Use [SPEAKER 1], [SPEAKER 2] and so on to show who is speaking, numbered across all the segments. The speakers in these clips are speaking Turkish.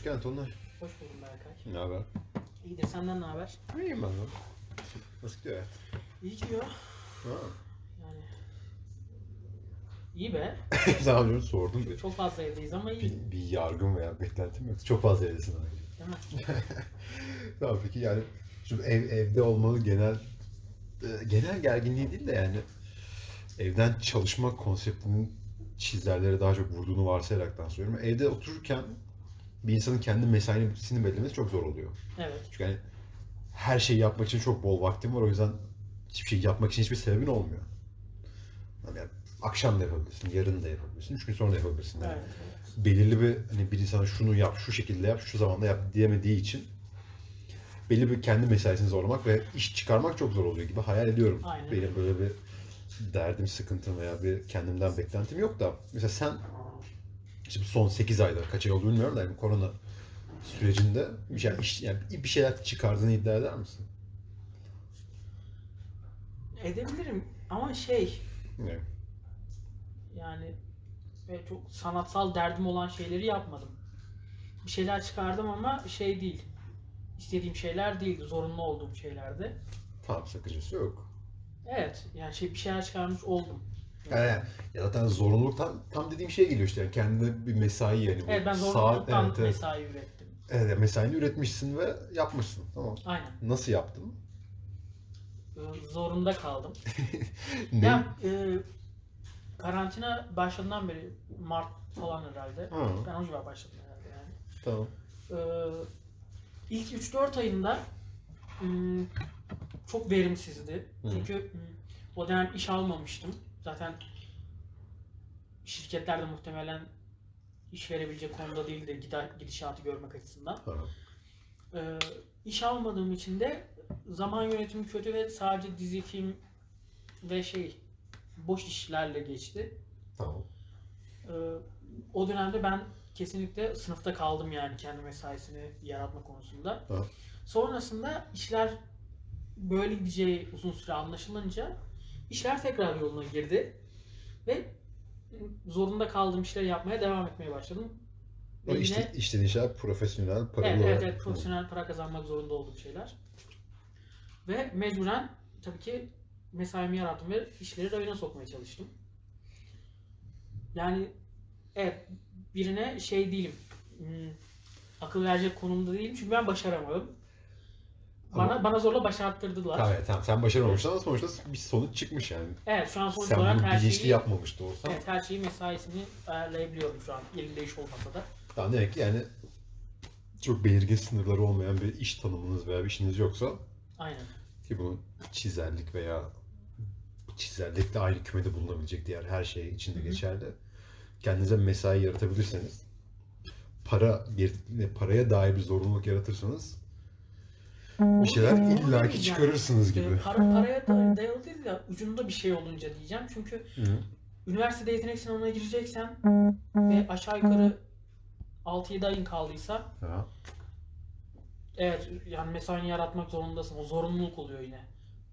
[SPEAKER 1] Hoş geldin Tonlay.
[SPEAKER 2] Hoş buldum Berkay.
[SPEAKER 1] Ne haber?
[SPEAKER 2] İyidir senden ne haber?
[SPEAKER 1] İyiyim ben de. Nasıl gidiyor hayat?
[SPEAKER 2] İyi gidiyor.
[SPEAKER 1] Ha.
[SPEAKER 2] Yani iyi be.
[SPEAKER 1] Daha önce sordum bir,
[SPEAKER 2] Çok fazla evdeyiz ama iyi.
[SPEAKER 1] bir, bir yargım veya beklentim yok. Çok fazla evdesin abi.
[SPEAKER 2] Değil mi?
[SPEAKER 1] Tamam peki yani şimdi ev, evde olmanın genel e, genel gerginliği değil de yani evden çalışma konseptinin çizerlere daha çok vurduğunu varsayaraktan söylüyorum. Evde otururken bir insanın kendi mesaisini belirlemesi çok zor oluyor.
[SPEAKER 2] Evet.
[SPEAKER 1] Çünkü hani her şeyi yapmak için çok bol vaktim var. O yüzden hiçbir şey yapmak için hiçbir sebebin olmuyor. Yani akşam da yapabilirsin, yarın da yapabilirsin, üç gün sonra da yapabilirsin. Yani
[SPEAKER 2] Evet. evet.
[SPEAKER 1] belirli bir hani bir insan şunu yap, şu şekilde yap, şu zamanda yap diyemediği için belli bir kendi mesaisini zorlamak ve iş çıkarmak çok zor oluyor gibi hayal ediyorum.
[SPEAKER 2] Aynen.
[SPEAKER 1] Benim böyle bir derdim, sıkıntım veya bir kendimden beklentim yok da mesela sen bu son 8 ayda kaç ay oldu bilmiyorum da yani korona sürecinde bir, şey, iş- yani bir şeyler çıkardığını iddia eder misin?
[SPEAKER 2] Edebilirim ama şey
[SPEAKER 1] Ne?
[SPEAKER 2] yani çok sanatsal derdim olan şeyleri yapmadım. Bir şeyler çıkardım ama şey değil. İstediğim şeyler değildi. Zorunlu olduğum şeylerdi.
[SPEAKER 1] Tamam sakıncası yok.
[SPEAKER 2] Evet. Yani şey bir şeyler çıkarmış oldum.
[SPEAKER 1] Yani, ya zaten zorunluluk tam, tam dediğim şeye geliyor işte yani kendine bir mesai yani. bu
[SPEAKER 2] Evet ben zorunluluktan
[SPEAKER 1] evet, evet.
[SPEAKER 2] mesai ürettim.
[SPEAKER 1] Evet, mesaini üretmişsin ve yapmışsın. Tamam.
[SPEAKER 2] Aynen.
[SPEAKER 1] Nasıl yaptın?
[SPEAKER 2] Ee, Zorunda kaldım.
[SPEAKER 1] Ne?
[SPEAKER 2] Ya e, karantina başladığından beri Mart falan herhalde.
[SPEAKER 1] Ha.
[SPEAKER 2] Ben o civar başladım herhalde yani.
[SPEAKER 1] Tamam.
[SPEAKER 2] Ee, ilk 3-4 ayında ım, çok verimsizdi.
[SPEAKER 1] Hı.
[SPEAKER 2] Çünkü ım, o dönem iş almamıştım. Zaten şirketler de muhtemelen iş verebilecek konuda değildi gider, gidişatı görmek açısından.
[SPEAKER 1] Ha.
[SPEAKER 2] Ee, iş almadığım için de zaman yönetimi kötü ve sadece dizi, film ve şey boş işlerle geçti.
[SPEAKER 1] Tamam.
[SPEAKER 2] Ee, o dönemde ben kesinlikle sınıfta kaldım yani kendi mesaisini yaratma konusunda.
[SPEAKER 1] Ha.
[SPEAKER 2] Sonrasında işler böyle gideceği uzun süre anlaşılınca işler tekrar yoluna girdi ve zorunda kaldığım işleri yapmaya devam etmeye başladım.
[SPEAKER 1] O
[SPEAKER 2] Ve
[SPEAKER 1] işte,
[SPEAKER 2] yine
[SPEAKER 1] işten işe profesyonel, paralı
[SPEAKER 2] evet, evet,
[SPEAKER 1] olarak-
[SPEAKER 2] evet, profesyonel para kazanmak zorunda olduğum şeyler. Ve mecburen tabii ki mesaimi yarattım ve işleri rayına sokmaya çalıştım. Yani evet birine şey değilim. hmm, akıl verecek konumda değilim çünkü ben başaramadım. Bana
[SPEAKER 1] Ama-
[SPEAKER 2] bana zorla başarttırdılar.
[SPEAKER 1] Tamam, tamam. Sen başaramamışsın ama sonuçta bir sonuç çıkmış yani.
[SPEAKER 2] Evet şu an sonuç
[SPEAKER 1] Sen
[SPEAKER 2] olarak
[SPEAKER 1] bunu
[SPEAKER 2] her şeyi
[SPEAKER 1] yapmamış da olsan.
[SPEAKER 2] evet, her şeyi mesaisini ayarlayabiliyorum şu an elimde iş olmasa da.
[SPEAKER 1] Tamam demek ki yani çok belirgin sınırları olmayan bir iş tanımınız veya bir işiniz yoksa
[SPEAKER 2] Aynen.
[SPEAKER 1] ki bunun çizerlik veya çizerlikle aynı kümede bulunabilecek diğer her şey içinde
[SPEAKER 2] Hı hı.
[SPEAKER 1] geçerli. Kendinize mesai yaratabilirseniz para paraya dair bir zorunluluk yaratırsanız bir şeyler illaki çıkarırsınız gibi.
[SPEAKER 2] Ee, Para, paraya da dayalı değil de ucunda bir şey olunca diyeceğim. Çünkü
[SPEAKER 1] Hı.
[SPEAKER 2] üniversitede yetenek sınavına gireceksen ve aşağı yukarı 6-7 ayın kaldıysa
[SPEAKER 1] Ha.
[SPEAKER 2] evet yani mesaini yaratmak zorundasın. O zorunluluk oluyor yine.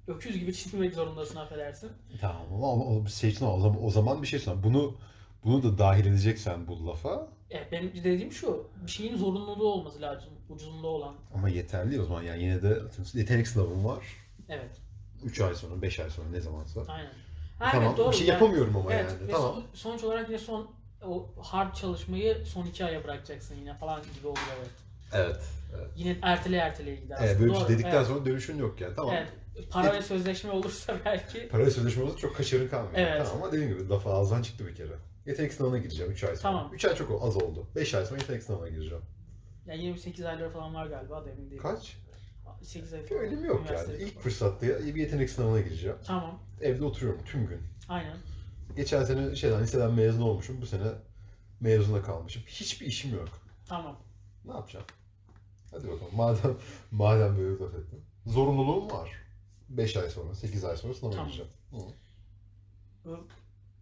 [SPEAKER 2] Öküz gibi çizmek zorundasın affedersin.
[SPEAKER 1] Tamam ama o, o bir şey o zaman, o zaman bir şey sonra bunu bunu da dahil edeceksen bu lafa
[SPEAKER 2] Evet benim dediğim şu. Bir şeyin zorunluluğu olması lazım. Ucuzunda olan.
[SPEAKER 1] ama yeterli o zaman yani yine de yetenek sınavım var.
[SPEAKER 2] Evet.
[SPEAKER 1] 3 ay sonra, 5 ay sonra ne zamansa.
[SPEAKER 2] Aynen. Ha,
[SPEAKER 1] tamam
[SPEAKER 2] evet, doğru.
[SPEAKER 1] bir şey
[SPEAKER 2] Yani-
[SPEAKER 1] yapamıyorum ama
[SPEAKER 2] Evet,
[SPEAKER 1] yani.
[SPEAKER 2] ve
[SPEAKER 1] Tamam.
[SPEAKER 2] son- sonuç olarak yine son o hard çalışmayı son iki aya bırakacaksın yine falan gibi oluyor evet.
[SPEAKER 1] Evet. Evet.
[SPEAKER 2] Yine ertele erteleye gider.
[SPEAKER 1] Evet, böyle şey
[SPEAKER 2] Doğru,
[SPEAKER 1] dedikten
[SPEAKER 2] evet.
[SPEAKER 1] sonra dönüşün yok yani. Tamam.
[SPEAKER 2] Evet. Para ve sözleşme olursa belki.
[SPEAKER 1] Para sözleşme olursa çok kaçırın kalmıyor.
[SPEAKER 2] Evet.
[SPEAKER 1] Tamam, ama dediğim gibi lafı ağızdan çıktı bir kere. Yetenek sınavına gireceğim 3 ay sonra.
[SPEAKER 2] Tamam.
[SPEAKER 1] 3 ay çok az oldu. 5 ay sonra yetenek sınavına gireceğim.
[SPEAKER 2] Yani 28 ayları falan var galiba da emin değilim.
[SPEAKER 1] Kaç?
[SPEAKER 2] 8 ay
[SPEAKER 1] Bir
[SPEAKER 2] falan.
[SPEAKER 1] önemi yok yani. İlk fırsatta ya- bir yetenek sınavına gireceğim.
[SPEAKER 2] Tamam.
[SPEAKER 1] Evde oturuyorum tüm gün.
[SPEAKER 2] Aynen.
[SPEAKER 1] Geçen sene şeyden liseden mezun olmuşum. Bu sene mezuna kalmışım. Hiçbir işim yok.
[SPEAKER 2] Tamam.
[SPEAKER 1] Ne yapacağım? Hadi bakalım. Madem madem böyle laf ettin. Zorunluluğum var. 5 ay sonra, 8 ay sonra sınava
[SPEAKER 2] Tamam.
[SPEAKER 1] gireceğim. Hı.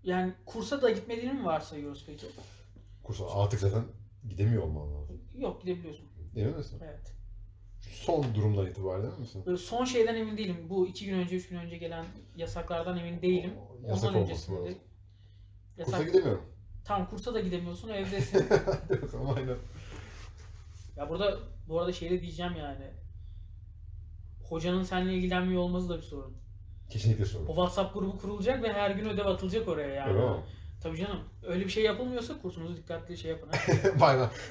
[SPEAKER 2] Yani kursa da gitmediğini mi varsayıyoruz peki?
[SPEAKER 1] Kursa artık zaten gidemiyor olman lazım.
[SPEAKER 2] Yok gidebiliyorsun.
[SPEAKER 1] Emin misin?
[SPEAKER 2] Evet.
[SPEAKER 1] Son durumdan itibaren emin misin?
[SPEAKER 2] Böyle son şeyden emin değilim. Bu iki gün önce, üç gün önce gelen yasaklardan emin değilim.
[SPEAKER 1] Yasak
[SPEAKER 2] Ondan
[SPEAKER 1] olması
[SPEAKER 2] öncesinde
[SPEAKER 1] lazım.
[SPEAKER 2] yasak.
[SPEAKER 1] Kursa gidemiyorum.
[SPEAKER 2] Tam kursa da gidemiyorsun, evdesin.
[SPEAKER 1] Tamam aynen.
[SPEAKER 2] Ya burada bu arada şey de diyeceğim yani. Hocanın seninle ilgilenmiyor olması da bir sorun.
[SPEAKER 1] Kesinlikle sorun.
[SPEAKER 2] O WhatsApp grubu kurulacak ve her gün ödev atılacak oraya yani.
[SPEAKER 1] Öyle mi?
[SPEAKER 2] Tabii canım. Öyle bir şey yapılmıyorsa kursunuzu dikkatli şey yapın. bir,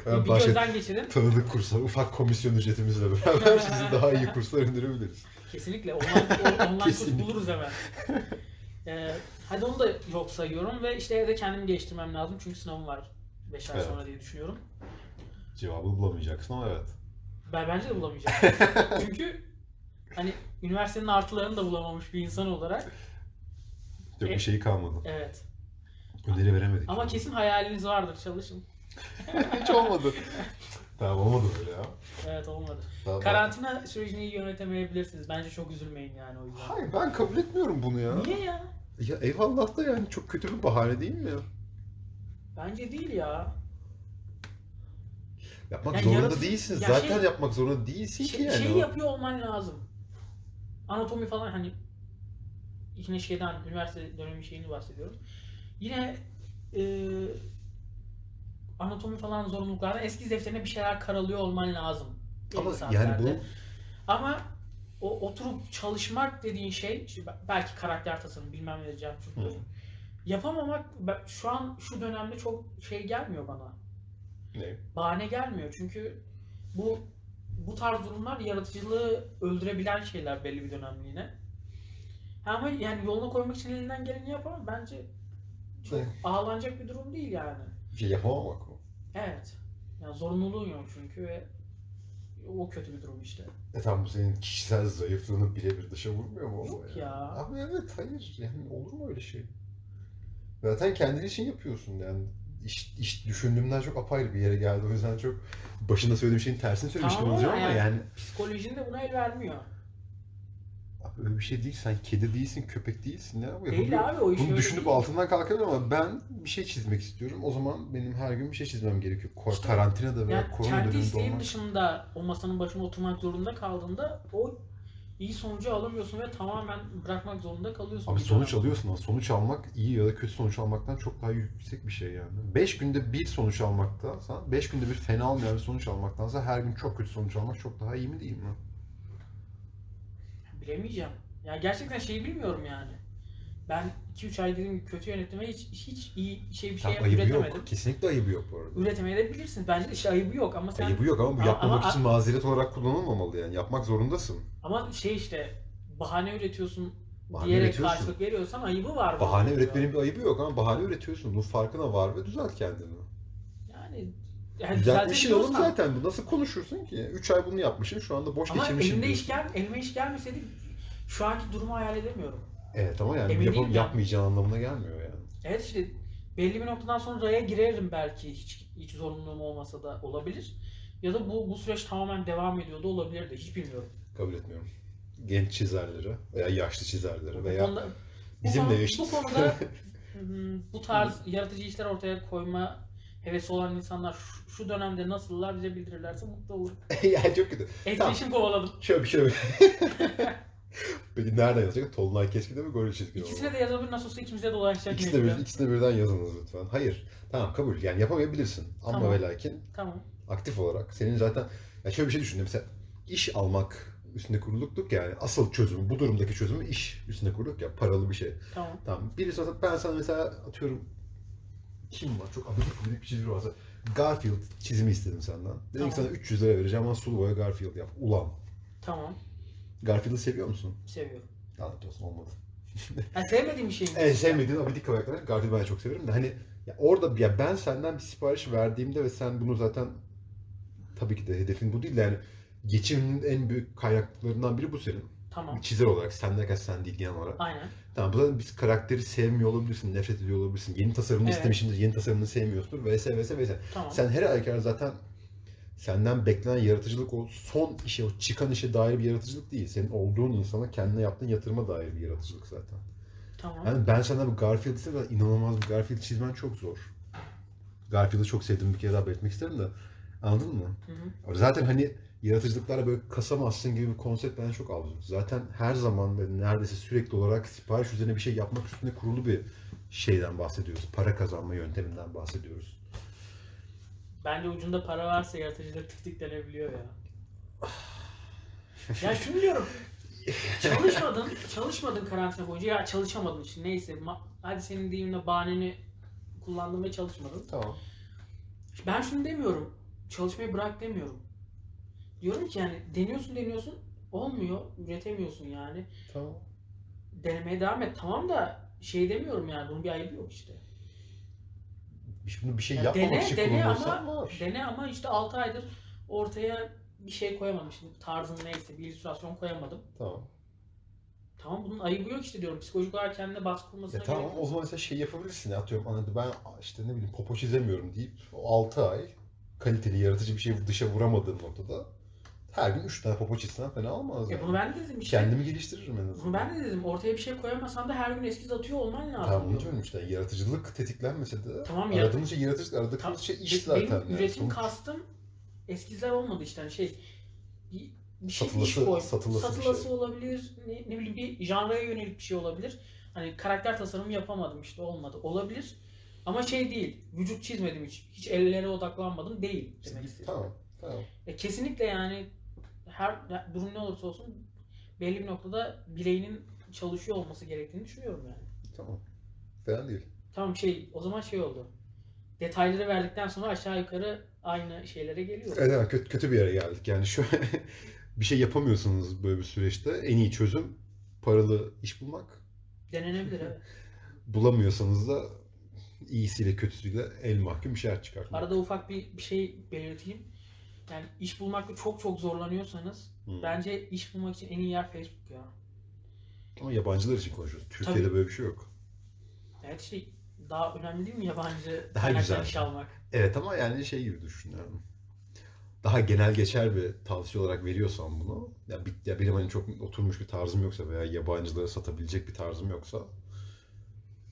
[SPEAKER 1] Ben
[SPEAKER 2] bir gözden geçirin.
[SPEAKER 1] tanıdık kurslar, ufak komisyon ücretimizle beraber sizi daha iyi kurslar indirebiliriz.
[SPEAKER 2] Kesinlikle. Online, online kurs buluruz hemen. Ee, hadi onu da yok sayıyorum ve işte evde kendimi geliştirmem lazım çünkü sınavım var 5 ay
[SPEAKER 1] Evet.
[SPEAKER 2] sonra diye düşünüyorum.
[SPEAKER 1] Cevabı bulamayacaksın ama evet.
[SPEAKER 2] Ben bence de bulamayacağım. çünkü hani üniversitenin artılarını da bulamamış bir insan olarak
[SPEAKER 1] Yok
[SPEAKER 2] E-
[SPEAKER 1] bir şey kalmadı.
[SPEAKER 2] evet.
[SPEAKER 1] Öneri veremedik.
[SPEAKER 2] Ama kesin hayaliniz vardır çalışın.
[SPEAKER 1] Hiç olmadı. tamam olmadı böyle ya.
[SPEAKER 2] Evet olmadı.
[SPEAKER 1] Tamam.
[SPEAKER 2] Karantina sürecini iyi yönetemeyebilirsiniz. Bence çok üzülmeyin yani o yüzden.
[SPEAKER 1] Hayır ben kabul etmiyorum bunu ya.
[SPEAKER 2] Niye ya?
[SPEAKER 1] Ya eyvallah da yani çok kötü bir bahane değil mi ya?
[SPEAKER 2] Bence değil ya.
[SPEAKER 1] Yapmak
[SPEAKER 2] Ya
[SPEAKER 1] zorunda
[SPEAKER 2] yaratıcı-
[SPEAKER 1] değilsin.
[SPEAKER 2] ya
[SPEAKER 1] Zaten
[SPEAKER 2] şey-
[SPEAKER 1] yapmak zorunda değilsin ki
[SPEAKER 2] Şey,
[SPEAKER 1] yani.
[SPEAKER 2] şey
[SPEAKER 1] o.
[SPEAKER 2] yapıyor olman lazım. Anatomi falan hani yine şeyden üniversite dönemi şeyini bahsediyorum. Yine e, anatomi falan zorunluluklardan eski defterine bir şeyler karalıyor olman lazım.
[SPEAKER 1] Ama yani bu
[SPEAKER 2] Ama o oturup çalışmak dediğin şey işte belki karakter tasarım bilmem ne diyeceğim çünkü.
[SPEAKER 1] Hı.
[SPEAKER 2] Yapamamak şu an şu dönemde çok şey gelmiyor bana.
[SPEAKER 1] ne?
[SPEAKER 2] bahane gelmiyor. Çünkü bu bu tarz durumlar yaratıcılığı öldürebilen şeyler belli bir dönemliğine. Ama yani yoluna koymak için elinden geleni yapar. Bence çok
[SPEAKER 1] Evet.
[SPEAKER 2] ağlanacak bir durum değil yani.
[SPEAKER 1] Bir şey yapamamak mı?
[SPEAKER 2] Evet. Yani zorunluluğun yok çünkü ve o kötü bir durum işte.
[SPEAKER 1] E tamam bu senin kişisel zayıflığını birebir dışa vurmuyor mu?
[SPEAKER 2] Yok ya.
[SPEAKER 1] Ama evet hayır yani olur mu öyle şey? Zaten kendin için yapıyorsun yani. İş, iş düşündüğümden çok apayrı bir yere geldi. O yüzden çok başında söylediğim şeyin tersini söylemiş gibi olacağım
[SPEAKER 2] ama yani- Psikolojin de buna el vermiyor.
[SPEAKER 1] abi öyle bir şey değil. Sen kedi değilsin, köpek değilsin ya. Bu
[SPEAKER 2] Değil
[SPEAKER 1] yapabiliyor-
[SPEAKER 2] abi o iş
[SPEAKER 1] Bunu düşünüp
[SPEAKER 2] değil.
[SPEAKER 1] altından kalkamıyorum ama ben bir şey çizmek istiyorum. O zaman benim her gün bir şey çizmem gerekiyor. Ko-
[SPEAKER 2] İşte
[SPEAKER 1] Karantinada veya
[SPEAKER 2] Yani
[SPEAKER 1] korona
[SPEAKER 2] kendi
[SPEAKER 1] döneminde
[SPEAKER 2] isteğin
[SPEAKER 1] olmak.
[SPEAKER 2] dışında o masanın başına oturmak zorunda kaldığında o iyi sonucu alamıyorsun ve tamamen bırakmak zorunda kalıyorsun.
[SPEAKER 1] Abi sonuç
[SPEAKER 2] dönem.
[SPEAKER 1] alıyorsun ama sonuç almak iyi ya da kötü sonuç almaktan çok daha yüksek bir şey yani. 5 günde bir sonuç almaktansa, 5 günde bir fena olmayan bir sonuç almaktansa her gün çok kötü sonuç almak çok daha iyi mi değil mi?
[SPEAKER 2] Bilemeyeceğim. Ya gerçekten şeyi bilmiyorum yani. Ben 2-3 ay dediğim gibi kötü yönettim ve hiç, hiç iyi şey bir şey
[SPEAKER 1] Tam ayıbı
[SPEAKER 2] üretemedim.
[SPEAKER 1] yok. Kesinlikle ayıbı yok bu arada.
[SPEAKER 2] Üretemeyebilirsin. Bence de şey ayıbı yok ama sen
[SPEAKER 1] Ayıbı yok ama bu
[SPEAKER 2] Ama-
[SPEAKER 1] yapmamak
[SPEAKER 2] ama-
[SPEAKER 1] için mazeret olarak kullanılmamalı yani. Yapmak zorundasın.
[SPEAKER 2] ama şey işte bahane üretiyorsun
[SPEAKER 1] Bahane
[SPEAKER 2] diyerek
[SPEAKER 1] üretiyorsun.
[SPEAKER 2] karşılık veriyorsan ayıbı var.
[SPEAKER 1] Bahane üretmenin bir ayıbı yok ama bahane üretiyorsun. Bunun farkına var ve düzelt kendini.
[SPEAKER 2] Yani, yani
[SPEAKER 1] Düzeltmişsin oğlum zaten. Bu nasıl konuşursun ki? 3 ay bunu yapmışsın şu anda boş
[SPEAKER 2] Ama
[SPEAKER 1] geçirmişim
[SPEAKER 2] elimde iş
[SPEAKER 1] diyorsun.
[SPEAKER 2] gel, elime iş gelmeseydi şu anki durumu hayal edemiyorum.
[SPEAKER 1] Evet ama yani
[SPEAKER 2] Emin
[SPEAKER 1] yapıp
[SPEAKER 2] değilim yani.
[SPEAKER 1] yapmayacağın anlamına gelmiyor yani.
[SPEAKER 2] Evet işte belli bir noktadan sonra raya girerim belki hiç hiç zorunluluğum olmasa da olabilir. Ya da bu bu süreç tamamen devam ediyor da olabilir de hiç bilmiyorum.
[SPEAKER 1] Kabul etmiyorum. Genç çizerleri veya yaşlı çizerleri veya
[SPEAKER 2] konuda, bu
[SPEAKER 1] bizimle
[SPEAKER 2] konu-. Bu konuda hmm, bu tarz yaratıcı işler ortaya koyma hevesi olan insanlar şu, şu dönemde nasıllar bize bildirirlerse mutlu olurum.
[SPEAKER 1] yani çok kötü.
[SPEAKER 2] Etkileşim kovaladım.
[SPEAKER 1] Şöyle bir şey. Peki nereden yazacak? Tolunay Keskin'de mi Goril Çizgin
[SPEAKER 2] İkisine de yazabilir nasıl olsa ikimize dolaşacak.
[SPEAKER 1] İkisine, bir,
[SPEAKER 2] mecburen.
[SPEAKER 1] ikisine birden yazınız lütfen. Hayır. Tamam kabul. Yani yapamayabilirsin. Ama
[SPEAKER 2] Tamam.
[SPEAKER 1] ve lakin
[SPEAKER 2] Tamam.
[SPEAKER 1] aktif olarak senin zaten ya şöyle bir şey düşün. Mesela iş almak üstünde kuruluktuk yani asıl çözümü bu durumdaki çözümü iş üstünde kurduk ya paralı bir şey.
[SPEAKER 2] Tamam.
[SPEAKER 1] Tamam. Birisi olsa ben sana mesela atıyorum kim var? Çok abidik gubidik bir çizgi varsa Garfield çizimi istedim senden. Dedim ki
[SPEAKER 2] Tamam.
[SPEAKER 1] sana 300 lira vereceğim ama sulu boya Garfield yap. Ulan.
[SPEAKER 2] Tamam.
[SPEAKER 1] Garfield'ı seviyor musun?
[SPEAKER 2] Seviyorum.
[SPEAKER 1] Lanet olsun olmadı.
[SPEAKER 2] Yani sevmediğim bir şey mi?
[SPEAKER 1] En sevmediğin abidik karakter Garfield'ı ben çok severim de hani ya orada ya ben senden bir sipariş verdiğimde ve sen bunu zaten tabii ki de hedefin bu değil de yani geçiminin en büyük kaynaklarından biri bu senin.
[SPEAKER 2] Tamam.
[SPEAKER 1] Çizer olarak sen derken sen değil genel olarak.
[SPEAKER 2] Aynen.
[SPEAKER 1] Tamam bu zaten biz karakteri sevmiyor olabilirsin, nefret ediyor olabilirsin. Yeni tasarımını
[SPEAKER 2] Evet.
[SPEAKER 1] istemişsindir, yeni tasarımını sevmiyorsundur vs vs vs.
[SPEAKER 2] Tamam.
[SPEAKER 1] Sen her halükarda zaten senden beklenen yaratıcılık o son işe, o çıkan işe dair bir yaratıcılık değil. Senin olduğun insana kendine yaptığın yatırıma dair bir yaratıcılık zaten.
[SPEAKER 2] Tamam.
[SPEAKER 1] Yani ben senden bu Garfield istedim de inanılmaz bir Garfield çizmen çok zor. Garfield'ı çok sevdiğimi bir kere daha belirtmek isterim de. Anladın mı?
[SPEAKER 2] Hı hı.
[SPEAKER 1] Zaten hani yaratıcılıklarla böyle kasamazsın gibi bir konsept bence çok absürt. Zaten her zaman ve neredeyse sürekli olarak sipariş üzerine bir şey yapmak üstüne kurulu bir şeyden bahsediyoruz. Para kazanma yönteminden bahsediyoruz.
[SPEAKER 2] Bence ucunda para varsa yaratıcılık tık tık denebiliyor ya. ya şunu diyorum. Çalışmadın, çalışmadın karantina boyunca. Ya çalışamadın işte neyse. Ma- hadi senin deyiminle bahaneni kullandın ve çalışmadın.
[SPEAKER 1] Tamam.
[SPEAKER 2] Ben şunu demiyorum. Çalışmayı bırak demiyorum. Diyorum ki yani deniyorsun deniyorsun olmuyor. Üretemiyorsun yani.
[SPEAKER 1] Tamam.
[SPEAKER 2] Denemeye devam et. Tamam da şey demiyorum yani bunun bir ayıbı yok işte.
[SPEAKER 1] Şimdi bir şey
[SPEAKER 2] Ya
[SPEAKER 1] yapmamak
[SPEAKER 2] dene,
[SPEAKER 1] için
[SPEAKER 2] dene ama
[SPEAKER 1] var.
[SPEAKER 2] dene ama işte 6 aydır ortaya bir şey koyamamışım. Tarzım neyse bir illüstrasyon koyamadım.
[SPEAKER 1] Tamam.
[SPEAKER 2] Tamam bunun ayıbı yok işte diyorum. Psikolojik olarak kendine baskı kurmasına
[SPEAKER 1] Ya tamam
[SPEAKER 2] gerek
[SPEAKER 1] o zaman mesela şey yapabilirsin ya atıyorum anladı ben işte ne bileyim popo çizemiyorum deyip o 6 ay kaliteli yaratıcı bir şey dışa vuramadığın noktada her gün 3 tane popo çizsen fena olmaz
[SPEAKER 2] E
[SPEAKER 1] yani.
[SPEAKER 2] bunu ben de dedim işte.
[SPEAKER 1] Kendimi geliştiririm en azından.
[SPEAKER 2] Bunu ben de dedim. Ortaya bir şey koyamasan da her gün eskiz atıyor olman lazım.
[SPEAKER 1] Tamam bunu
[SPEAKER 2] diyorum.
[SPEAKER 1] işte yaratıcılık tetiklenmese de
[SPEAKER 2] Tamam, ya-
[SPEAKER 1] aradığımız şey yaratıcılık aradığımız
[SPEAKER 2] Tam-
[SPEAKER 1] şey iş zaten.
[SPEAKER 2] Benim
[SPEAKER 1] yani.
[SPEAKER 2] üretim
[SPEAKER 1] Sonuç-
[SPEAKER 2] kastım eskizler olmadı işte hani şey bir, şey
[SPEAKER 1] Satılısı-
[SPEAKER 2] iş koy.
[SPEAKER 1] satılısı bir
[SPEAKER 2] Satılısı
[SPEAKER 1] şey.
[SPEAKER 2] olabilir. Ne, ne bileyim bir janraya yönelik bir şey olabilir. Hani karakter tasarımı yapamadım işte olmadı. Olabilir. Ama şey değil. Vücut çizmedim hiç. Hiç ellere odaklanmadım değil demek istedim.
[SPEAKER 1] Tamam. Tamam.
[SPEAKER 2] E, kesinlikle yani her durum ne olursa olsun belli bir noktada bireyin çalışıyor olması gerektiğini düşünüyorum yani.
[SPEAKER 1] Tamam. Fena değil.
[SPEAKER 2] Tamam şey o zaman şey oldu. Detayları verdikten sonra aşağı yukarı aynı şeylere geliyor.
[SPEAKER 1] Evet, kötü, kötü bir yere geldik. Yani şu bir şey yapamıyorsunuz böyle bir süreçte. En iyi çözüm paralı iş bulmak.
[SPEAKER 2] Denenebilir evet.
[SPEAKER 1] Bulamıyorsanız da iyisiyle kötüsüyle el mahkum bir şeyler çıkartmak.
[SPEAKER 2] Arada ufak bir, bir şey belirteyim. Yani iş bulmakta çok çok zorlanıyorsanız
[SPEAKER 1] Hmm.
[SPEAKER 2] bence iş bulmak için en iyi yer Facebook ya.
[SPEAKER 1] Ama yabancılar için konuşuyoruz. Türkiye'de
[SPEAKER 2] Tabii.
[SPEAKER 1] böyle bir şey yok.
[SPEAKER 2] Evet şey daha önemli değil mi yabancı
[SPEAKER 1] Daha
[SPEAKER 2] kaynaktan
[SPEAKER 1] güzel.
[SPEAKER 2] iş almak?
[SPEAKER 1] Evet ama yani şey gibi düşün yani. Daha genel geçer bir tavsiye olarak veriyorsam bunu. Ya, bir, ya benim hani çok oturmuş bir tarzım yoksa veya yabancılara satabilecek bir tarzım yoksa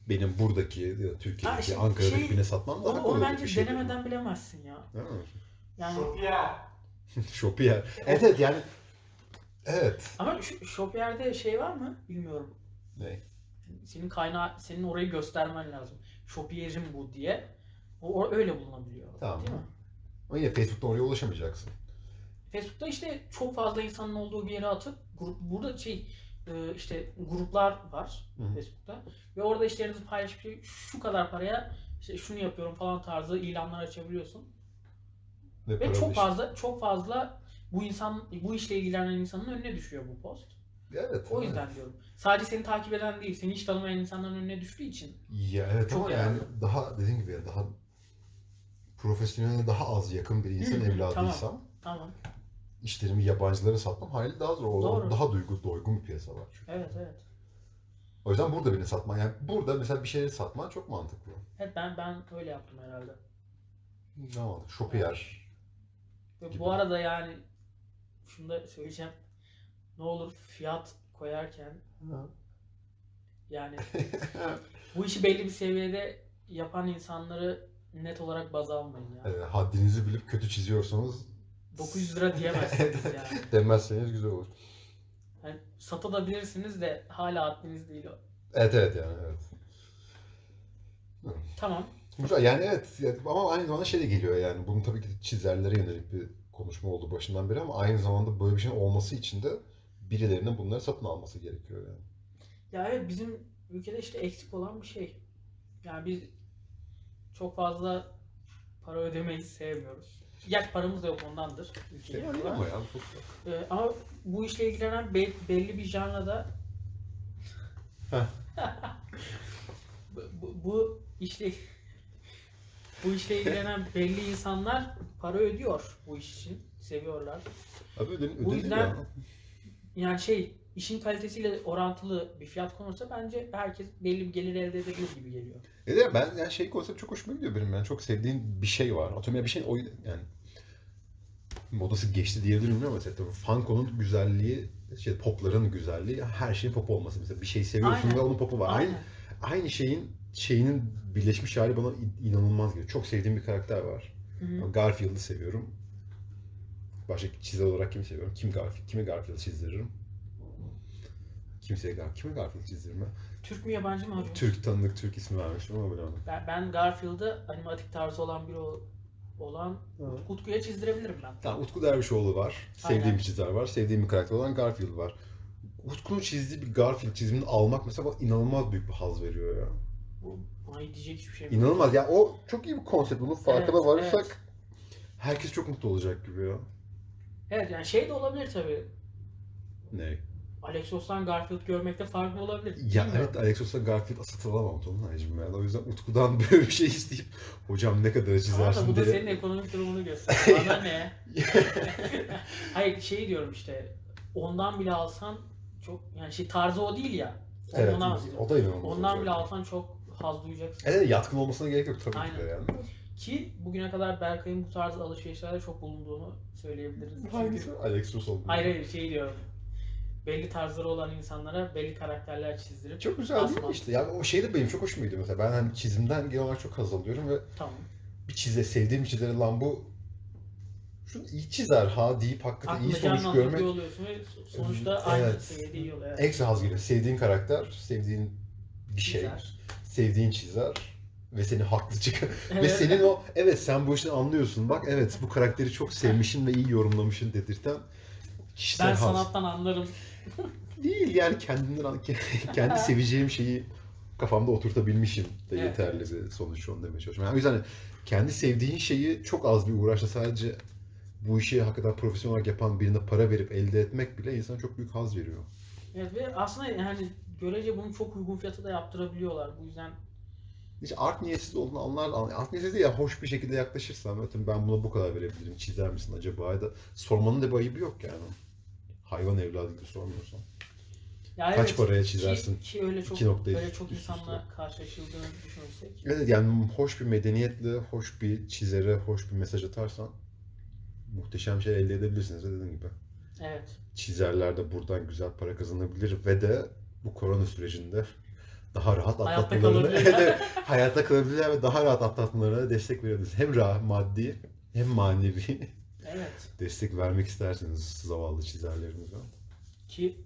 [SPEAKER 1] benim buradaki ya da Türkiye'deki,
[SPEAKER 2] işte
[SPEAKER 1] Ankara'daki
[SPEAKER 2] şey-
[SPEAKER 1] birine satmam daha
[SPEAKER 2] Onu,
[SPEAKER 1] kolay
[SPEAKER 2] onu bence
[SPEAKER 1] bir şey
[SPEAKER 2] denemeden bilemezsin ya.
[SPEAKER 1] değil mi?
[SPEAKER 2] Yani
[SPEAKER 1] Shopier. Evet evet yani evet.
[SPEAKER 2] ama şu Shopier'de şey var mı bilmiyorum.
[SPEAKER 1] Ne?
[SPEAKER 2] Senin kaynağı senin orayı göstermen lazım. Shopier'im bu diye. O, öyle bulunabiliyor.
[SPEAKER 1] Tamam.
[SPEAKER 2] Değil mi?
[SPEAKER 1] Ama yine Facebook'ta oraya ulaşamayacaksın.
[SPEAKER 2] Facebook'ta işte çok fazla insanın olduğu bir yere atıp grup burada şey e, işte gruplar var
[SPEAKER 1] Hı hı.
[SPEAKER 2] Facebook'ta ve orada işlerinizi paylaşıp şey, şu kadar paraya işte şunu yapıyorum falan tarzı ilanlar açabiliyorsun. Ve
[SPEAKER 1] paralı
[SPEAKER 2] çok fazla çok fazla bu insan bu işle ilgilenen insanın önüne düşüyor bu post.
[SPEAKER 1] Evet.
[SPEAKER 2] O
[SPEAKER 1] evet.
[SPEAKER 2] yüzden diyorum. Sadece seni takip eden değil, seni hiç tanımayan insanların önüne düştüğü için.
[SPEAKER 1] Ya evet
[SPEAKER 2] Çok
[SPEAKER 1] ama yani daha dediğim gibi daha profesyonele daha az yakın bir insan
[SPEAKER 2] Hı
[SPEAKER 1] evladıysam
[SPEAKER 2] Tamam.
[SPEAKER 1] işlerimi yabancılara satmam hayli daha zor. O-
[SPEAKER 2] Doğru.
[SPEAKER 1] Daha duygu, doygun bir piyasa var çünkü.
[SPEAKER 2] Evet evet.
[SPEAKER 1] O yüzden burada birini satman, yani burada mesela bir şeyleri satman çok mantıklı.
[SPEAKER 2] Evet ben ben öyle yaptım herhalde.
[SPEAKER 1] Ne oldu? Shopier.
[SPEAKER 2] Ve bu arada yani şunu da söyleyeceğim. Ne olur fiyat koyarken yani bu işi belli bir seviyede yapan insanları net olarak baz almayın ya.
[SPEAKER 1] Evet, haddinizi bilip kötü çiziyorsanız
[SPEAKER 2] 900 lira diyemezsiniz yani.
[SPEAKER 1] demezseniz güzel olur.
[SPEAKER 2] yani satabilirsiniz de hala haddiniz değil o.
[SPEAKER 1] Evet evet yani evet.
[SPEAKER 2] Tamam.
[SPEAKER 1] Yani evet ama aynı zamanda şey de geliyor yani bunun tabii ki çizerlere yönelik bir konuşma oldu başından beri ama aynı zamanda böyle bir şeyin olması için de birilerinin bunları satın alması gerekiyor yani.
[SPEAKER 2] Ya evet bizim ülkede işte eksik olan bir şey. Yani biz çok fazla para ödemeyi sevmiyoruz. Gerçi paramız da yok ondandır ülkede.
[SPEAKER 1] Yani ama ya çok
[SPEAKER 2] Ee, ama bu işle ilgilenen be- belli bir janrada bu, bu, bu işle bu işle ilgilenen belli insanlar para ödüyor bu iş için. Seviyorlar.
[SPEAKER 1] Abi ödenin,
[SPEAKER 2] Bu yüzden-
[SPEAKER 1] ya.
[SPEAKER 2] Yani şey işin kalitesiyle orantılı bir fiyat konursa bence herkes belli bir gelir elde edebilir gibi geliyor.
[SPEAKER 1] E de ben yani şey konsept çok hoşuma gidiyor benim. Yani çok sevdiğim bir şey var. Atıyorum ya bir şey oyun yani modası geçti diyebilirim ama mesela Funko'nun güzelliği, şey popların güzelliği her şeyin pop olması. Mesela bir şey seviyorsun
[SPEAKER 2] Aynen.
[SPEAKER 1] ve onun popu var. Aynı,
[SPEAKER 2] Aynen.
[SPEAKER 1] aynı şeyin şeyinin birleşmiş hali bana in- inanılmaz geliyor. Çok sevdiğim bir karakter var.
[SPEAKER 2] Hı hı.
[SPEAKER 1] Garfield'ı seviyorum. Başka çizer olarak kimi seviyorum? Kim Garfield, kimi Garfield çizdiririm? Kimseye Gar kimi Garfield çizdiririm ben?
[SPEAKER 2] Türk mü yabancı mı acaba?
[SPEAKER 1] Türk tanıdık Türk ismi vermiştim ama bilemedim.
[SPEAKER 2] Ben, ben Garfield'ı animatik tarzı olan biri ol- olan. Utku'ya çizdirebilirim ben.
[SPEAKER 1] Tamam Utku Dervişoğlu var. Sevdiğim
[SPEAKER 2] Aynen.
[SPEAKER 1] bir çizer var. Sevdiğim bir karakter olan Garfield var. Utku'nun çizdiği bir Garfield çizimini almak mesela inanılmaz büyük bir haz veriyor ya.
[SPEAKER 2] Buna diyecek hiçbir şey yok.
[SPEAKER 1] İnanılmaz. Ya o çok iyi bir konsept. Bunun farkına
[SPEAKER 2] Evet,
[SPEAKER 1] varırsak
[SPEAKER 2] evet.
[SPEAKER 1] herkes çok mutlu olacak gibi ya.
[SPEAKER 2] Evet yani şey de olabilir tabii.
[SPEAKER 1] Ne?
[SPEAKER 2] Alexos'tan Garfield görmekte farklı olabilir.
[SPEAKER 1] Ya
[SPEAKER 2] Bilmiyorum.
[SPEAKER 1] evet Alex Sosa Garfield satın alamam Tolunay'cım yani. O yüzden Utku'dan böyle bir şey isteyip hocam ne kadar
[SPEAKER 2] Tamam da
[SPEAKER 1] çizersin
[SPEAKER 2] bu da
[SPEAKER 1] diye.
[SPEAKER 2] senin ekonomik durumunu gösteriyor. Bana ne? Hayır şey diyorum işte ondan bile alsan çok yani şey tarzı o değil ya.
[SPEAKER 1] Evet
[SPEAKER 2] ondan,
[SPEAKER 1] o da inanılmaz
[SPEAKER 2] ondan bile
[SPEAKER 1] olacak.
[SPEAKER 2] alsan çok haz duyacaksın.
[SPEAKER 1] Evet yatkın olmasına gerek yok tabii ki
[SPEAKER 2] Aynen.
[SPEAKER 1] de yani.
[SPEAKER 2] Ki bugüne kadar Berkay'ın bu tarz alışverişlerde çok bulunduğunu söyleyebiliriz. Çünkü-
[SPEAKER 1] Hangisi? Alex Sosa oldu.
[SPEAKER 2] Hayır hayır şey diyorum. Belli tarzları olan insanlara belli karakterler çizdirip
[SPEAKER 1] Çok güzel değil mi
[SPEAKER 2] Asman.
[SPEAKER 1] işte? Yani o şey de benim çok hoşuma gidiyor mesela. Ben hani çizimden genel olarak çok haz alıyorum ve
[SPEAKER 2] tamam.
[SPEAKER 1] bir çize, sevdiğim bir çizere lan bu şunu iyi çizer ha deyip hakikaten iyi
[SPEAKER 2] Aklına
[SPEAKER 1] sonuç
[SPEAKER 2] canlandırıyor
[SPEAKER 1] görmek
[SPEAKER 2] oluyorsun ve sonuçta aynı
[SPEAKER 1] Evet.
[SPEAKER 2] seviyede iyi oluyor. Evet.
[SPEAKER 1] ekstra haz geliyor. Sevdiğin karakter, sevdiğin bir şey,
[SPEAKER 2] Çizer.
[SPEAKER 1] Sevdiğin çizer ve seni haklı çıkar. Ve senin o evet sen bu işten anlıyorsun. Bak evet bu karakteri çok sevmişin ve iyi yorumlamışın dedirten kişisel
[SPEAKER 2] ben
[SPEAKER 1] haz.
[SPEAKER 2] sanattan anlarım.
[SPEAKER 1] Değil yani kendinden kendi seveceğim şeyi kafamda oturtabilmişim de
[SPEAKER 2] Evet,
[SPEAKER 1] yeterli bir sonuç onu demeye çalışıyorum. Yani o yüzden kendi sevdiğin şeyi çok az bir uğraşla sadece bu işi hakikaten profesyonel olarak yapan birine para verip elde etmek bile insana çok büyük haz veriyor.
[SPEAKER 2] Evet ve aslında yani görece bunu çok uygun fiyata da yaptırabiliyorlar. Bu yüzden
[SPEAKER 1] Hiç art niyetsiz olduğunu anlar, art niyetsiz değil ya hoş bir şekilde yaklaşırsan zaten ben buna bu kadar verebilirim çizer misin acaba da sormanın da bir ayıbı yok yani. Hayvan evladı gibi sormuyorsan.
[SPEAKER 2] ya
[SPEAKER 1] Kaç
[SPEAKER 2] evet,
[SPEAKER 1] paraya
[SPEAKER 2] ki-
[SPEAKER 1] çizersin?
[SPEAKER 2] Ki, öyle çok
[SPEAKER 1] İki noktayı
[SPEAKER 2] öyle çok insanla karşılaşıldığını düşünürsek.
[SPEAKER 1] Evet yani hoş bir medeniyetle, hoş bir çizere, hoş bir mesaj atarsan muhteşem şey elde edebilirsiniz dediğim gibi.
[SPEAKER 2] Evet.
[SPEAKER 1] Çizerler de buradan güzel para kazanabilir ve de bu korona sürecinde daha rahat
[SPEAKER 2] Hayatta
[SPEAKER 1] atlatmalarını. Evet, hayatta kalabilirler ve daha rahat atlatmalarına destek veriyoruz. Hem rah maddi hem manevi
[SPEAKER 2] Evet.
[SPEAKER 1] destek vermek isterseniz zavallı çizerlerimize.
[SPEAKER 2] Ki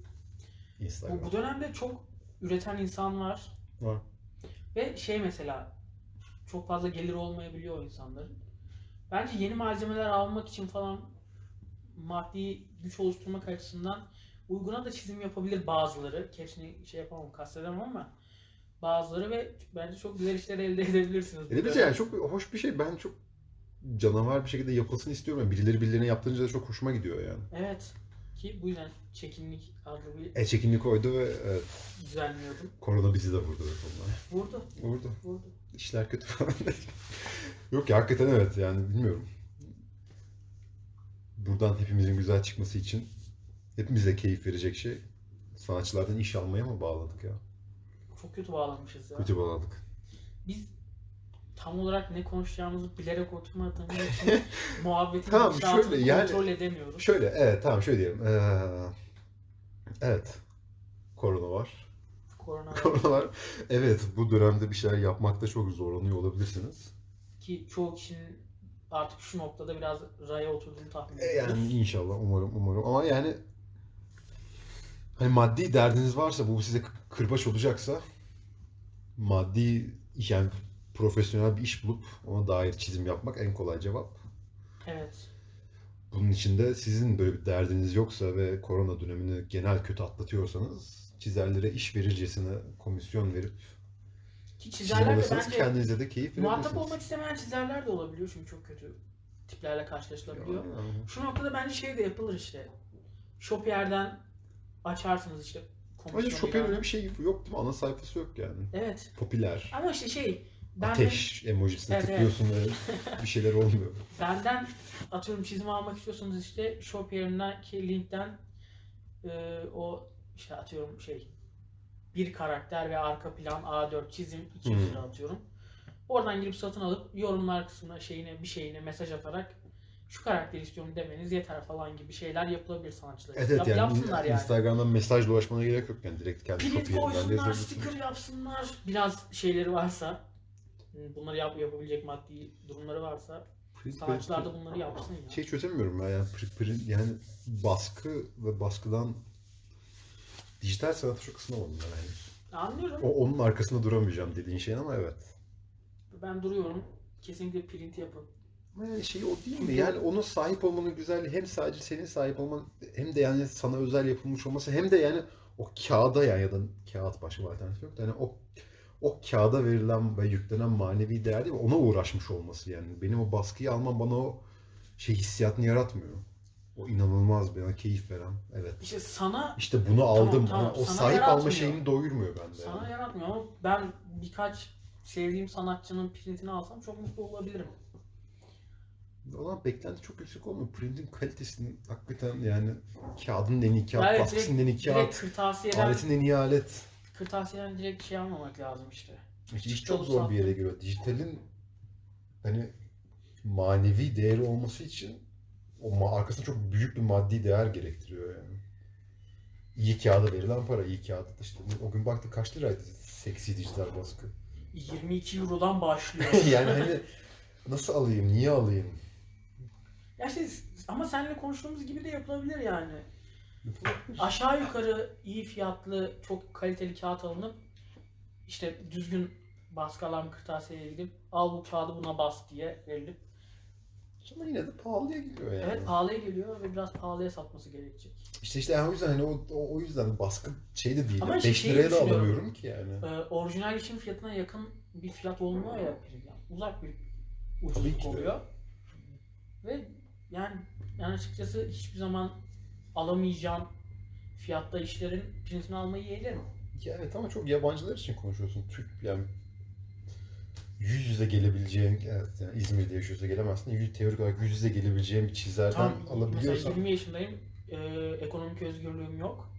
[SPEAKER 1] Instagram.
[SPEAKER 2] bu, bu dönemde çok üreten insan var.
[SPEAKER 1] Var.
[SPEAKER 2] Ve şey mesela çok fazla gelir olmayabiliyor insanların. Bence yeni malzemeler almak için falan maddi güç oluşturmak açısından uyguna da çizim yapabilir bazıları. Hepsini şey yapamam, kastedemem ama bazıları ve bence çok güzel işler elde edebilirsiniz. dönem.
[SPEAKER 1] yani çok hoş bir şey. Ben çok canavar bir şekilde yapılsın istiyorum. Yani birileri birilerine yaptırınca da çok hoşuma gidiyor yani.
[SPEAKER 2] Evet. Ki bu yüzden çekinlik adlı bir
[SPEAKER 1] E çekimli koydu ve evet,
[SPEAKER 2] düzenliyordum.
[SPEAKER 1] korona bizi de vurdu ondan.
[SPEAKER 2] Vurdu,
[SPEAKER 1] Vurdu.
[SPEAKER 2] vurdu.
[SPEAKER 1] İşler kötü falan. Yok ya hakikaten evet yani bilmiyorum. Buradan hepimizin güzel çıkması için hepimize keyif verecek şey sanatçılardan iş almaya mı bağladık ya?
[SPEAKER 2] Çok kötü bağlanmışız ya.
[SPEAKER 1] Kötü bağladık.
[SPEAKER 2] Biz tam olarak ne konuşacağımızı bilerek oturmadığımız için muhabbetin
[SPEAKER 1] Tamam, şöyle yani-
[SPEAKER 2] kontrol edemiyoruz.
[SPEAKER 1] Şöyle evet tamam şöyle diyelim. Ee, evet. Korona var.
[SPEAKER 2] Korona
[SPEAKER 1] Korona var. Evet bu dönemde bir şeyler yapmakta çok zorlanıyor olabilirsiniz.
[SPEAKER 2] ki çoğu kişinin artık şu noktada biraz raya oturduğunu tahmin
[SPEAKER 1] E,
[SPEAKER 2] ediyoruz.
[SPEAKER 1] Yani inşallah umarım umarım ama yani hani maddi derdiniz varsa bu size kırbaç olacaksa maddi yani profesyonel bir iş bulup ona dair çizim yapmak en kolay cevap.
[SPEAKER 2] Evet.
[SPEAKER 1] Bunun içinde sizin böyle bir derdiniz yoksa ve korona dönemini genel kötü atlatıyorsanız çizerlere iş verircesine komisyon verip
[SPEAKER 2] Ki çizerler de bence
[SPEAKER 1] kendinize de keyif
[SPEAKER 2] muhatap olmak istemeyen çizerler de olabiliyor çünkü çok kötü tiplerle karşılaşılabiliyor.
[SPEAKER 1] Yani.
[SPEAKER 2] Şu noktada bence şey de yapılır işte. Shopier'den açarsınız işte
[SPEAKER 1] Ayrıca Chopin öyle bir şey yok değil mi? Ana sayfası yok yani.
[SPEAKER 2] Evet.
[SPEAKER 1] Popüler.
[SPEAKER 2] Ama işte şey ben
[SPEAKER 1] Ateş emojisine
[SPEAKER 2] Evet,
[SPEAKER 1] tıklıyorsun ve bir şeyler olmuyor.
[SPEAKER 2] Benden atıyorum çizim almak istiyorsanız işte Shopier'deki linkten e, o işte atıyorum şey bir karakter ve arka plan A4 çizim 200
[SPEAKER 1] Hmm.
[SPEAKER 2] lira atıyorum. Oradan girip satın alıp yorumlar kısmına şeyine bir şeyine mesaj atarak şu karakteri istiyorum demeniz yeter falan gibi şeyler yapılabilir sanatçılar.
[SPEAKER 1] Evet
[SPEAKER 2] Yap-
[SPEAKER 1] yani
[SPEAKER 2] yapsınlar yani.
[SPEAKER 1] Instagram'dan mesajla ulaşmana gerek yok yani direkt kendi de
[SPEAKER 2] koysunlar, sticker yapsınlar. Biraz şeyleri varsa bunları yap, yapabilecek maddi durumları varsa
[SPEAKER 1] Print-
[SPEAKER 2] sanatçılar da bunları yapsın ya.
[SPEAKER 1] Şey çözemiyorum ben yani print, print yani baskı ve baskıdan dijital sanata çok ısınamadım ben henüz.
[SPEAKER 2] Anlıyorum.
[SPEAKER 1] O, onun arkasında duramayacağım dediğin şey ama evet.
[SPEAKER 2] Ben duruyorum. Kesinlikle print yapın.
[SPEAKER 1] Şey o değil mi? Yani ona sahip olmanın güzelliği hem sadece senin sahip olman hem de yani sana özel yapılmış olması hem de yani o kağıda yani ya da kağıt başka bir alternatif yok da yani o o kağıda verilen ve yüklenen manevi değer değil mi? Ona uğraşmış olması yani. Benim o baskıyı almam bana o şey hissiyatını yaratmıyor. O inanılmaz bana keyif veren. Evet.
[SPEAKER 2] İşte sana
[SPEAKER 1] İşte bunu aldım.
[SPEAKER 2] tamam.
[SPEAKER 1] Yani o
[SPEAKER 2] Sana
[SPEAKER 1] sahip alma
[SPEAKER 2] yaratmıyor.
[SPEAKER 1] şeyini doyurmuyor bende.
[SPEAKER 2] sana
[SPEAKER 1] yani.
[SPEAKER 2] yaratmıyor ama ben birkaç sevdiğim sanatçının printini alsam çok mutlu olabilirim.
[SPEAKER 1] Zaman beklenti çok yüksek olmuyor. Printin kalitesinin hakikaten yani kağıdın en iyi kağıt,
[SPEAKER 2] Yani
[SPEAKER 1] baskısının en iyi
[SPEAKER 2] Direkt
[SPEAKER 1] kağıt,
[SPEAKER 2] kırtasiyeden,
[SPEAKER 1] aletin en iyi alet.
[SPEAKER 2] kırtasiyeden direkt şey almamak lazım işte.
[SPEAKER 1] İş çok zor bir yere geliyor. Dijitalin hani manevi değeri olması için o ma- arkasında çok büyük bir maddi değer gerektiriyor yani. İyi kağıda verilen para, iyi kağıda işte. O gün baktık kaç liraydı seksi dijital baskı.
[SPEAKER 2] 22 Euro'dan başlıyor.
[SPEAKER 1] yani hani nasıl alayım, niye alayım?
[SPEAKER 2] Ya işte, ama seninle konuştuğumuz gibi de yapılabilir yani. Aşağı yukarı iyi fiyatlı, çok kaliteli kağıt alınıp işte düzgün baskı alan kırtasiyeye gidip al bu kağıdı buna bas diye verilip
[SPEAKER 1] Ama yine de pahalıya geliyor yani.
[SPEAKER 2] evet pahalıya geliyor ve biraz pahalıya satması gerekecek.
[SPEAKER 1] İşte işte yani o yüzden hani o, o, o yüzden baskı şey de değil.
[SPEAKER 2] Ama
[SPEAKER 1] 5
[SPEAKER 2] işte şeyi
[SPEAKER 1] liraya da alamıyorum ki yani.
[SPEAKER 2] Ee, orijinal işin fiyatına yakın bir fiyat olmuyor ya Prizden. Uzak bir ucuzluk oluyor. Ve yani yani açıkçası hiçbir zaman alamayacağım fiyatta işlerin printini almayı yeğlerim.
[SPEAKER 1] Ya evet ama çok yabancılar için konuşuyorsun. Türk yani yüz yüze gelebileceğin, evet yani İzmir'de yaşıyorsa gelemezsin. Yüz, teorik olarak yüz yüze gelebileceğin bir çizerden
[SPEAKER 2] Tam
[SPEAKER 1] alabiliyorsan.
[SPEAKER 2] mesela 20 yaşındayım. e, ekonomik özgürlüğüm yok.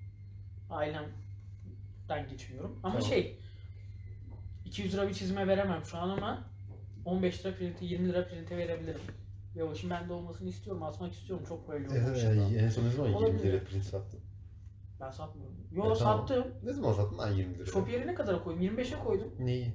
[SPEAKER 2] Ailemden geçmiyorum. Ama
[SPEAKER 1] Tamam.
[SPEAKER 2] şey 200 lira bir çizime veremem şu an ama 15 lira printi 20 lira printe verebilirim. İşin bende olmasını istiyorum. Asmak istiyorum. Çok böyle olmuş.
[SPEAKER 1] yani en son ne zaman 20
[SPEAKER 2] Olabilir.
[SPEAKER 1] lira print sattın?
[SPEAKER 2] Ben satmıyorum. Yo
[SPEAKER 1] E, tamam.
[SPEAKER 2] sattım.
[SPEAKER 1] Ne zaman sattın lan 20 lira?
[SPEAKER 2] Shopier'e ne kadar koydum? 25'e koydum.
[SPEAKER 1] Neyi?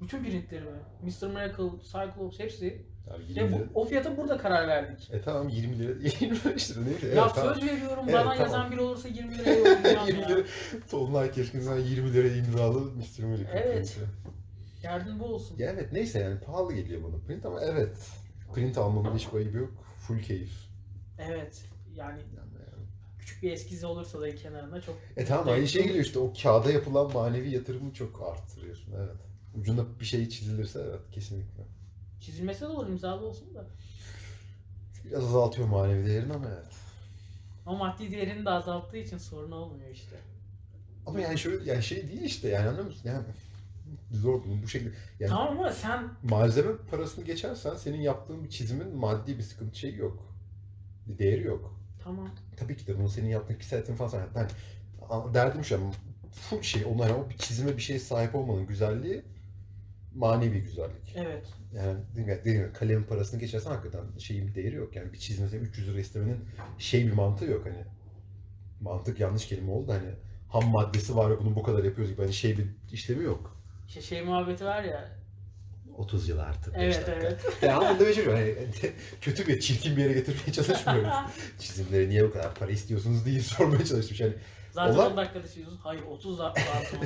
[SPEAKER 2] Bütün printlerimi. Mr. Miracle, Cyclops hepsi.
[SPEAKER 1] Abi 20
[SPEAKER 2] bu,
[SPEAKER 1] lira.
[SPEAKER 2] o fiyata burada karar verdik.
[SPEAKER 1] E tamam 20 lira 25 lira neyse.
[SPEAKER 2] ya
[SPEAKER 1] evet, tamam.
[SPEAKER 2] söz veriyorum
[SPEAKER 1] Evet,
[SPEAKER 2] bana
[SPEAKER 1] tamam.
[SPEAKER 2] yazan biri olursa 20 liraya yollayacağım
[SPEAKER 1] 20
[SPEAKER 2] ya.
[SPEAKER 1] lira. Tolunay Keşkin'den 20 lira imzalı Mr. Miracle
[SPEAKER 2] Evet.
[SPEAKER 1] printi.
[SPEAKER 2] Derdin bu olsun.
[SPEAKER 1] Ya evet neyse yani pahalı geliyor bana print ama evet. Print almanın hiç ayıbı yok. Full keyif.
[SPEAKER 2] Evet. Yani küçük bir eskizi olursa da kenarında çok...
[SPEAKER 1] E tamam aynı şey geliyor işte o kağıda yapılan manevi yatırımı çok arttırıyorsun evet. Ucunda bir şey çizilirse evet kesinlikle.
[SPEAKER 2] Çizilmese de olur imzalı olsun da.
[SPEAKER 1] Biraz azaltıyor manevi değerini ama evet.
[SPEAKER 2] Ama maddi değerini de azalttığı için sorun olmuyor işte.
[SPEAKER 1] Ama yani şöyle yani şey değil işte yani anlıyor musun? Yani zor bunu bu şekilde. Yani
[SPEAKER 2] Tamam ama sen
[SPEAKER 1] malzeme parasını geçersen senin yaptığın bir çizimin maddi bir sıkıntı şeyi yok. Bir değeri yok.
[SPEAKER 2] tamam.
[SPEAKER 1] Tabii ki de bunu senin yaptığın kişisel yatırım falan. Yani ben derdim şu an full şey onlar yani o bir çizime bir şeye sahip olmanın güzelliği manevi güzellik.
[SPEAKER 2] Evet.
[SPEAKER 1] Yani dediğim gibi kalemin parasını geçersen hakikaten şeyin bir değeri yok. Yani bir çizmese 300 lira istemenin şey bir mantığı yok hani. Mantık yanlış kelime oldu hani ham maddesi var ve bunu bu kadar yapıyoruz gibi hani şey bir işlemi yok.
[SPEAKER 2] İşte şey muhabbeti var ya.
[SPEAKER 1] 30 yıl artı 5
[SPEAKER 2] Evet
[SPEAKER 1] dakika.
[SPEAKER 2] evet.
[SPEAKER 1] Yani ama demeye çalışıyorum. Hani kötü bir çirkin bir yere getirmeye çalışmıyoruz. Çizimleri niye bu kadar para istiyorsunuz diye sormaya çalışmış. Yani
[SPEAKER 2] Zaten
[SPEAKER 1] Olan-
[SPEAKER 2] 10 dakikada çiziyorsun. Hayır 30 da- saat sonra.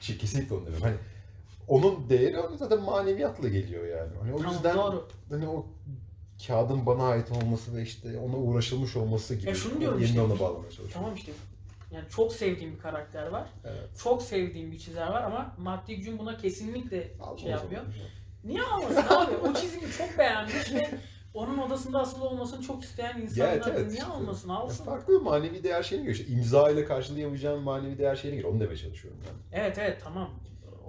[SPEAKER 1] şey kesinlikle onu demiyorum. Hani onun değeri zaten maneviyatla geliyor yani. Hani o
[SPEAKER 2] Tamam,
[SPEAKER 1] yüzden
[SPEAKER 2] doğru.
[SPEAKER 1] hani o kağıdın bana ait olması ve işte ona uğraşılmış olması gibi.
[SPEAKER 2] Ya şunu diyorum işte.
[SPEAKER 1] ona bağlamaya çalışıyorum.
[SPEAKER 2] Tamam işte. Yani çok sevdiğim bir karakter var.
[SPEAKER 1] Evet.
[SPEAKER 2] Çok sevdiğim bir çizer var ama maddi gücüm buna kesinlikle
[SPEAKER 1] Alma
[SPEAKER 2] şey yapmıyor. Niye almasın abi? O çizimi çok beğenmiş ve onun odasında asılı olmasını çok isteyen insanlar
[SPEAKER 1] evet, evet,
[SPEAKER 2] niye almasın?
[SPEAKER 1] Ya
[SPEAKER 2] Alsın.
[SPEAKER 1] farklı bir manevi değer şeyine göre. İşte imza ile karşılayamayacağın manevi değer şeyine göre. Onu demeye çalışıyorum ben.
[SPEAKER 2] Evet evet tamam.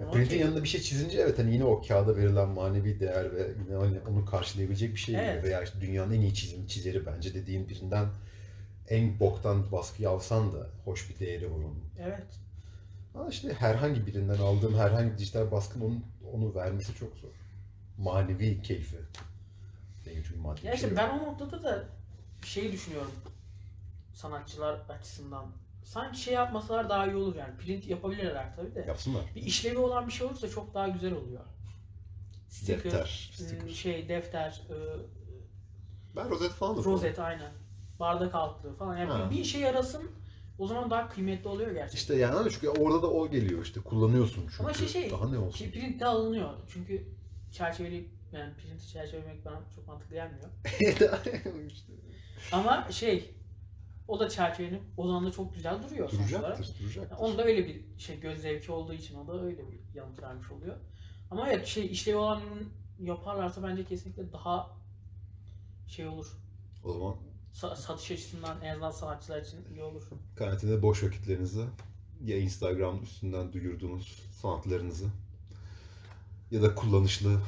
[SPEAKER 1] Ya printin yanında bir şey çizince evet hani yine o kağıda verilen manevi değer ve yine hani onu karşılayabilecek bir şey.
[SPEAKER 2] Evet.
[SPEAKER 1] Veya işte dünyanın en iyi çizim çizeri bence dediğin birinden en boktan baskıyı alsan da hoş bir değeri var onun.
[SPEAKER 2] Evet.
[SPEAKER 1] Ama işte herhangi birinden aldığım herhangi bir dijital baskın onun, onu vermesi çok zor. Manevi keyfi. Değil çünkü maddi
[SPEAKER 2] Ya
[SPEAKER 1] bir şey
[SPEAKER 2] işte
[SPEAKER 1] yok.
[SPEAKER 2] ben o noktada da şey düşünüyorum sanatçılar açısından. Sanki şey yapmasalar daha iyi olur yani. Print yapabilirler tabii de.
[SPEAKER 1] Yapsınlar.
[SPEAKER 2] Bir işlevi olan bir şey olursa çok daha güzel oluyor. Sticker,
[SPEAKER 1] Defter,
[SPEAKER 2] ıı,
[SPEAKER 1] sticker.
[SPEAKER 2] şey, defter, ıı,
[SPEAKER 1] Ben rozet falan da
[SPEAKER 2] rozet aynen. Bardak altlığı falan. Yani
[SPEAKER 1] Ha.
[SPEAKER 2] bir, işe yarasın o zaman daha kıymetli oluyor gerçekten.
[SPEAKER 1] İşte yani ama çünkü orada da o geliyor işte kullanıyorsun çünkü.
[SPEAKER 2] Ama şey şey,
[SPEAKER 1] Daha ne olsun?
[SPEAKER 2] Ki print de alınıyor. Çünkü çerçeveli yani pirinti çerçevelemek bana çok mantıklı gelmiyor.
[SPEAKER 1] işte.
[SPEAKER 2] Ama şey o da çerçevelenip o zaman da çok güzel duruyor sonuç olarak.
[SPEAKER 1] Duracaktır, duracaktır.
[SPEAKER 2] Yani Onun da öyle bir şey göz zevki olduğu için o da öyle bir yanıt vermiş oluyor. Ama evet şey işlevi olan ürün yaparlarsa bence kesinlikle daha şey olur.
[SPEAKER 1] O zaman
[SPEAKER 2] Sa- satış açısından en azından sanatçılar için iyi olur.
[SPEAKER 1] karantinada boş vakitlerinizi ya Instagram üstünden duyurduğunuz sanatlarınızı ya da kullanışlı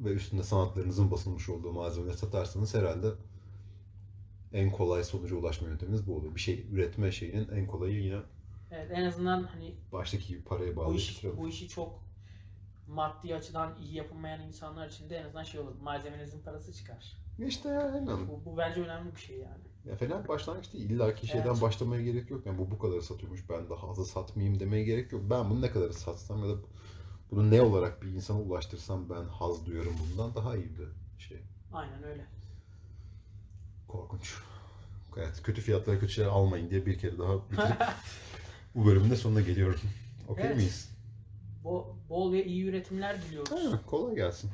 [SPEAKER 1] ve üstünde sanatlarınızın basılmış olduğu malzemeleri satarsanız herhalde en kolay sonuca ulaşma yönteminiz bu olur. Bir şey üretme şeyinin en kolayı yine
[SPEAKER 2] Evet en azından hani
[SPEAKER 1] baştaki gibi paraya
[SPEAKER 2] bu,
[SPEAKER 1] bağlı.
[SPEAKER 2] iş, bu işi çok maddi açıdan iyi yapılmayan insanlar için de en azından şey olur. Malzemenizin parası çıkar.
[SPEAKER 1] İşte ya aynen.
[SPEAKER 2] Bu, bu bence önemli bir şey yani.
[SPEAKER 1] Ya fena bir başlangıç değil. İlla ki şeyden
[SPEAKER 2] Evet.
[SPEAKER 1] başlamaya gerek yok. Yani bu bu kadar satıyormuş ben daha fazla satmayayım demeye gerek yok. Ben bunu ne kadar satsam ya da bunu ne olarak bir insana ulaştırsam ben haz duyuyorum bundan daha iyi bir şey.
[SPEAKER 2] Aynen öyle.
[SPEAKER 1] Korkunç. Evet, kötü fiyatlara kötü şeyler almayın diye bir kere daha bitirip bu bölümün de sonuna geliyorum. Okey
[SPEAKER 2] Evet.
[SPEAKER 1] miyiz?
[SPEAKER 2] Bo- bol ve iyi üretimler diliyoruz.
[SPEAKER 1] Ha, kolay gelsin.